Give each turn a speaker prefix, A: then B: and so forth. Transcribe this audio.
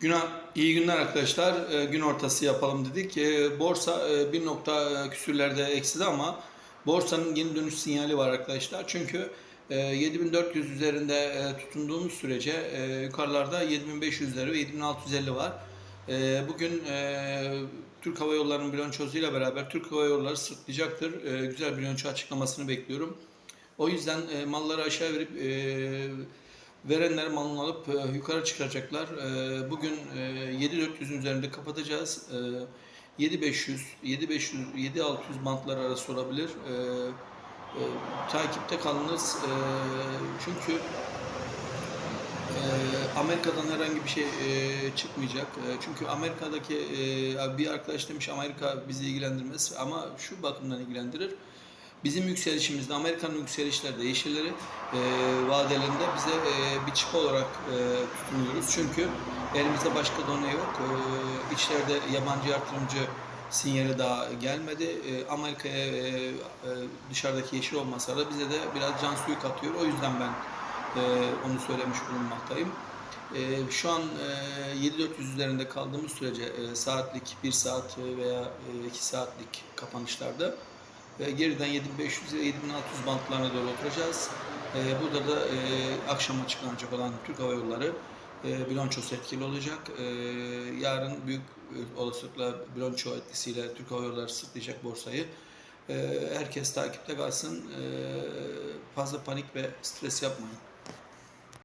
A: Günah, iyi günler arkadaşlar. Ee, gün ortası yapalım dedik. Ee, borsa e, bir nokta küsürlerde eksidi ama borsanın yeni dönüş sinyali var arkadaşlar. Çünkü e, 7400 üzerinde e, tutunduğumuz sürece e, yukarılarda 7500'leri ve 7650 var. E, bugün e, Türk Hava Yolları'nın bilançosuyla beraber Türk Hava Yolları sırtlayacaktır. E, güzel bilanço açıklamasını bekliyorum. O yüzden e, malları aşağı verip e, verenler malını alıp e, yukarı çıkaracaklar. E, bugün e, 7400'ün üzerinde kapatacağız. E, 7500, 7500, 7600 bantlar arası olabilir. E, e, takipte kalınız. E, çünkü e, Amerika'dan herhangi bir şey e, çıkmayacak. E, çünkü Amerika'daki e, bir arkadaş demiş Amerika bizi ilgilendirmez ama şu bakımdan ilgilendirir. Bizim yükselişimizde Amerika'nın yükselişlerde yeşilleri e, vadelerinde bize e, bir çip olarak e, tutunuyoruz. Çünkü elimizde başka done yok. E, içeride yabancı yatırımcı sinyali daha gelmedi. E, Amerika'ya e, e, dışarıdaki yeşil olmasa da bize de biraz can suyu katıyor. O yüzden ben e, onu söylemiş bulunmaktayım. E, şu an e, 7400 üzerinde kaldığımız sürece e, saatlik 1 saat veya 2 saatlik kapanışlarda ve geriden 7500 ile 7600 bantlarına doğru oturacağız. E, burada da e, akşam açıklanacak olan Türk Hava Yolları e, bilançosu etkili olacak. E, yarın büyük olasılıkla bilanço etkisiyle Türk Hava Yolları sırtlayacak borsayı. E, herkes takipte kalsın. Fazla panik ve stres yapmayın.